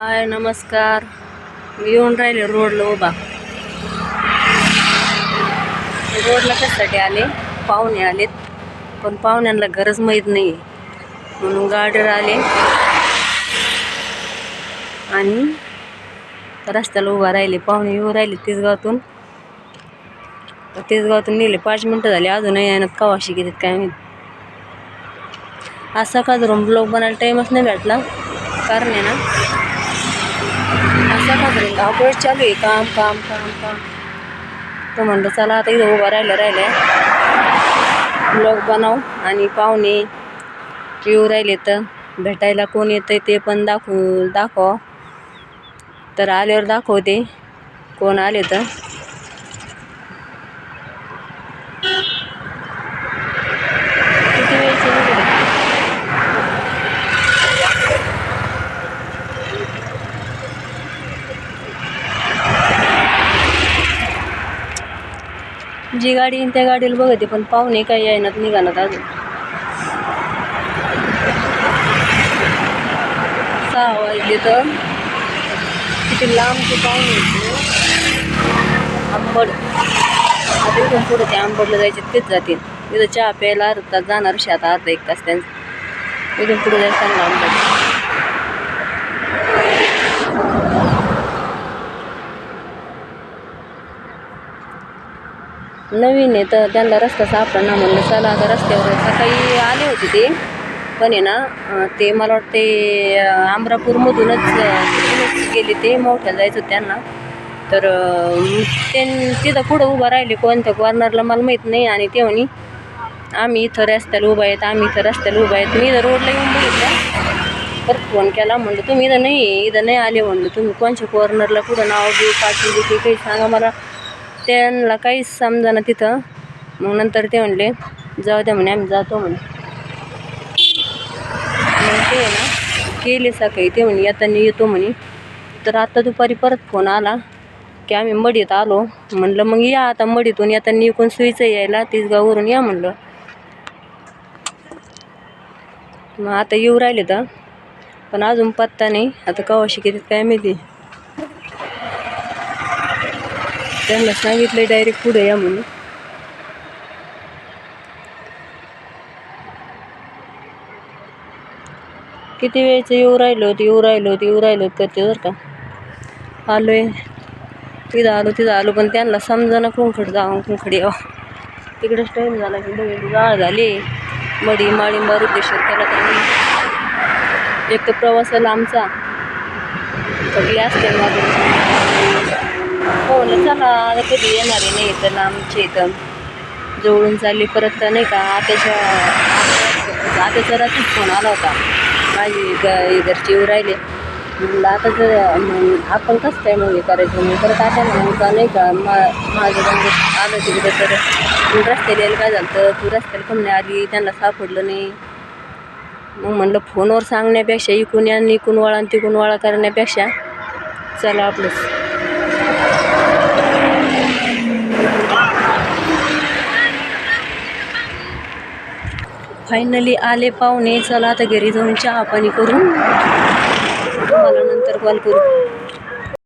हाय नमस्कार. मी येऊन राहिले रोडला उभा. रोडला कशासाठी आले? पाहुणे आलेत. पण पाहुण्यांना गरज माहीत नाही म्हणून गाडीवर आले. आणि रस्त्याला उभा राहिले. पाहुणे येऊ राहिले तेजगावातून तेजगावातून नेले. पाच मिनटं झाली. अजूनही येण्यात कवाशी गेलेत काय माहीत. असा का धरून ब्लॉग बनायला टाईमच नाही भेटला. कारण आहे ना असं का करेल धावपळ चालू आहे. काम काम काम काम. तो म्हणलं चला आता इथं उभा राहिलं राहिलं ब्लॉग बनव आणि पाहुणे येऊ राहिले तर भेटायला कोण येतं ते पण दाखवू दाखवा. तर आल्यावर दाखवते. कोण आले तर किती वेळचे वगैरे जी गाडी येईन त्या गाडीला बघते पण पाहुणे काही येणार निघाणार अजून. सहा वाजले तर किती लांबचे पाहुणे आंबड. आता इथून पुढे ते आंबडला जायचे तेच जातील. इथं चहा प्यायला अर्धा तास जाणार आता अर्धा एक तास त्यांचं. इथून पुढे जायचं त्यांना आंबड. नवीन आहे तर त्यांना रस्ता सापडला म्हणलं चला आता रस्त्यावर सकाळी आले होते ते. पण आहे ना ते मला वाटते अं, गेले ते मोठ्या जायचं होतं त्यांना. तर त्यां ते तिथं पुढं उभं राहिले कोणत्या कॉर्नरला मला माहीत नाही. आणि ते म्हणे आम्ही इथं रस्त्याला उभा आहेत आम्ही इथं रस्त्याला उभा आहेत. मी इथं रोडला येऊन बघितलं. तर फोन केला म्हणलं तुम्ही इथं नाही इथं नाही आले. म्हणलं तुम्ही कोणच्या कॉर्नरला कुठं नाव घेऊ पाठवू देते काही सांगा मला. त्यांना काहीच समजा तिथं. मग नंतर ते म्हणले जाऊ द्या म्हणे आम्ही जातो म्हणे. मग ते ना केले सकाळी. ते म्हणे येताना येतो म्हणे. तर आता दुपारी परत फोन आला की आम्ही मडीत आलो. म्हणलं मग या आता मडीतून येताना इकून सुईचं यायला तिसगाववरून या म्हणलं. मग आता येऊ राहिले तर. पण अजून पत्ता नाही. आता कवाशी किती काय माहिती. त्यांना सांगितलं डायरेक्ट पुढे या म्हणून. किती वेळचं येऊ राहिलो येऊ राहिलो येऊ राहिलो करते बरं का. आलोय. तिथं आलो तिथं आलो पण त्यांना समजा ना कुंखड जावं कुंखड यावं. तिकडेच टाईम झाला की डोळे जाळ झाली. मडी माळिंबा देश त्याला त्यांनी एक तर प्रवासाला आमचा सगळी असते माझं हो ना चला आता कधी येणार आहे नाही तर आमच्या इथं. जवळून चालली परत तर नाही का आताच्या आताच्या रात्री फोन आला होता. माझी ग घरची येऊ राहिले. म्हणलं आता जर मग आपण कसं काय मग हे करायचं? मग परत आता म्हणून नाही का मा माझं रंग आलं तिकडे तर. तू रस्त्याला यायला काय झालं तर तू रस्त्याला कमी आली? त्यांना सापडलं नाही. मग म्हणलं फोनवर सांगण्यापेक्षा इकून या इकून वळा आणि तिकून वळा करण्यापेक्षा चला आपलंच. फायनली आले पाहुणे. चला आता घरी जाऊन चहा पाणी करून. तुम्हाला नंतर कॉल करू.